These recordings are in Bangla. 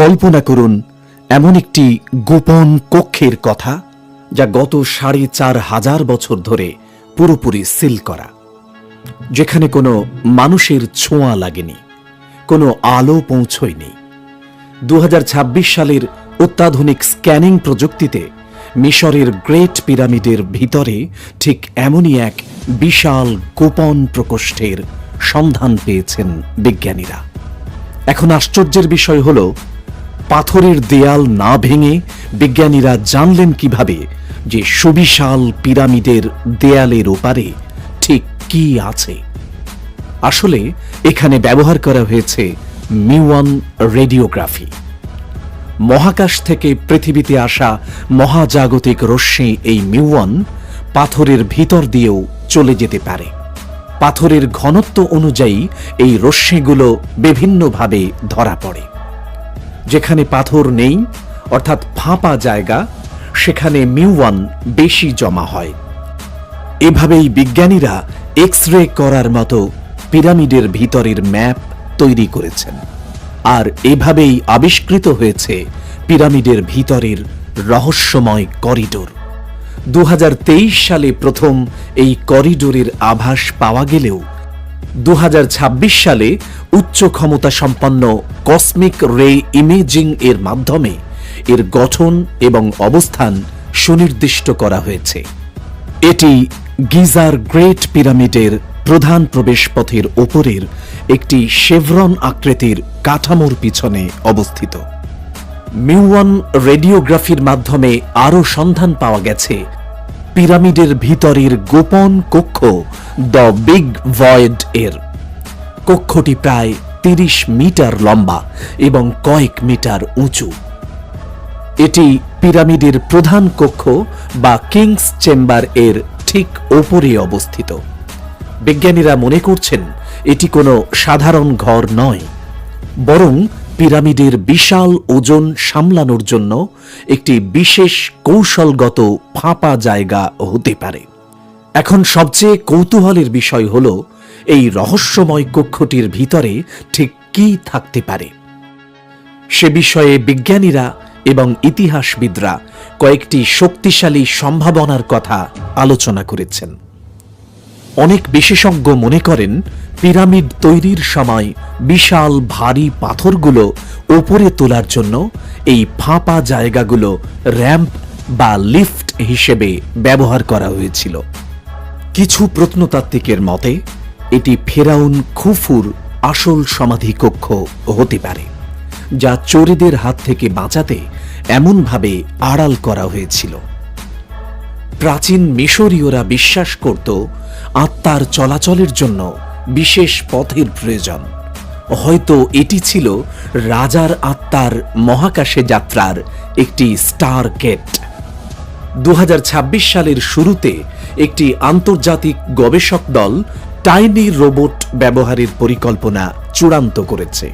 কল্পনা করুন, এমন একটি গোপন কক্ষের কথা যা গত সাড়ে চার হাজার বছর ধরে পুরোপুরি সিল করা। যেখানে কোনো মানুষের ছোঁয়া লাগেনি, কোনো আলো পৌঁছয়নি। দু সালের অত্যাধুনিক স্ক্যানিং প্রযুক্তিতে মিশরের গ্রেট পিরামিডের ভিতরে ঠিক এমনই এক বিশাল গোপন প্রকোষ্ঠের সন্ধান পেয়েছেন বিজ্ঞানীরা। এখন আশ্চর্যের বিষয় হল পাথরের দেয়াল না ভেঙে বিজ্ঞানীরা জানলেন কীভাবে যে সুবিশাল পিরামিডের দেয়ালের ওপারে ঠিক কি আছে। আসলে এখানে ব্যবহার করা হয়েছে মিওয়ান রেডিওগ্রাফি। মহাকাশ থেকে পৃথিবীতে আসা মহাজাগতিক রশ্মি এই মিউওয়ান পাথরের ভিতর দিয়েও চলে যেতে পারে। পাথরের ঘনত্ব অনুযায়ী এই রশ্মিগুলো বিভিন্নভাবে ধরা পড়ে। যেখানে পাথর নেই, অর্থাৎ ফাঁপা জায়গা, সেখানে মিউওয়ান বেশি জমা হয়। এভাবেই বিজ্ঞানীরা এক্স রে করার মতো পিরামিডের ভিতরের ম্যাপ তৈরি করেছেন। আর এভাবেই আবিষ্কৃত হয়েছে পিরামিডের ভিতরের রহস্যময় করিডোর। দু হাজার তেইশ সালে প্রথম এই করিডোরের আভাস পাওয়া গেলেও দু হাজার ছাব্বিশ সালে উচ্চ ক্ষমতা সম্পন্ন কসমিক রে ইমেজিং এর মাধ্যমে এর গঠন এবং অবস্থান সুনির্দিষ্ট করা হয়েছে। এটি গিজার গ্রেট পিরামিডের প্রধান প্রবেশপথের ওপরের একটি শেভরন আকৃতির কাঠামোর পিছনে অবস্থিত। মিউওয়ান রেডিওগ্রাফির মাধ্যমে আরও সন্ধান পাওয়া গেছে পিরামিডের ভিতরের গোপন কক্ষ দ্য বিগ ভয়েড এর। কক্ষটি প্রায় তিরিশ মিটার লম্বা এবং কয়েক মিটার উঁচু। এটি পিরামিডের প্রধান কক্ষ বা কিংস চেম্বার এর ঠিক ওপরে অবস্থিত। বিজ্ঞানীরা মনে করছেন, এটি কোনো সাধারণ ঘর নয়, বরং পিরামিডের বিশাল ওজন সামলানোর জন্য একটি বিশেষ কৌশলগত ফাঁপা জায়গা হতে পারে। এখন সবচেয়ে কৌতূহলের বিষয় হল এই রহস্যময় কক্ষটির ভিতরে ঠিক কি থাকতে পারে। সে বিষয়ে বিজ্ঞানীরা এবং ইতিহাসবিদরা কয়েকটি শক্তিশালী সম্ভাবনার কথা আলোচনা করেছেন। অনেক বিশেষজ্ঞ মনে করেন পিরামিড তৈরির সময় বিশাল ভারী পাথরগুলো ওপরে তোলার জন্য এই ফাঁপা জায়গাগুলো র্যাম্প বা লিফট হিসেবে ব্যবহার করা হয়েছিল। কিছু প্রত্নতাত্ত্বিকের মতে, এটি ফেরাউন খুফুর আসল সমাধি কক্ষ হতে পারে, যা চোরেদের হাত থেকে বাঁচাতে এমনভাবে আড়াল করা হয়েছিল। প্রাচীন মিশরীয়রা বিশ্বাস করত, আত্মার চলাচলের জন্য বিশেষ পথের প্রয়োজন। হয়তো এটি ছিল রাজার আত্মার মহাকাশে যাত্রার একটি স্টার গেট দু হাজার ছাব্বিশ সালের শুরুতে একটি আন্তর্জাতিক গবেষক দল টাইনি রোবট ব্যবহারের পরিকল্পনা চূড়ান্ত করেছে।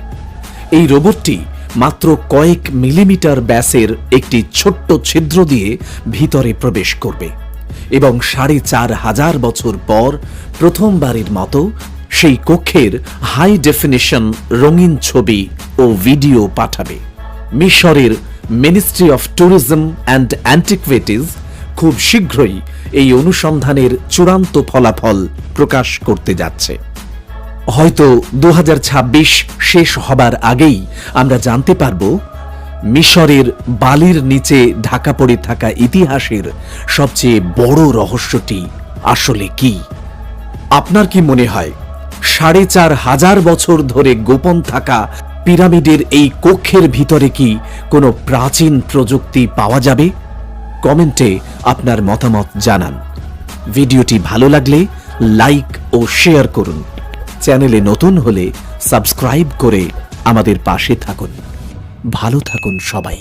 এই রোবটটি মাত্র কয়েক মিলিমিটার ব্যাসের একটি ছোট্ট ছিদ্র দিয়ে ভিতরে প্রবেশ করবে এবং সাড়ে চার হাজার বছর পর প্রথমবারের মতো সেই কক্ষের হাই ডেফিনিশন রঙিন ছবি ও ভিডিও পাঠাবে। মিশরের ministry of tourism and antiquities খুব শীঘ্রই এই অনুসন্ধানের চূড়ান্ত ফলাফল প্রকাশ করতে যাচ্ছে। হয়তো দু হাজার ছাব্বিশ শেষ হবার আগেই আমরা জানতে পারব, মিশরের বালির নিচে ঢাকা পড়ে থাকা ইতিহাসের সবচেয়ে বড় রহস্যটি আসলে কি। আপনার কি মনে হয় সাড়ে চার হাজার বছর ধরে গোপন থাকা পিরামিডের এই কক্ষের ভিতরে কি কোনো প্রাচীন প্রযুক্তি পাওয়া যাবে? কমেন্টে আপনার মতামত জানান। ভিডিওটি ভালো লাগলে লাইক ও শেয়ার করুন। চ্যানেলে নতুন হলে সাবস্ক্রাইব করে আমাদের পাশে থাকুন। ভালো থাকুন সবাই।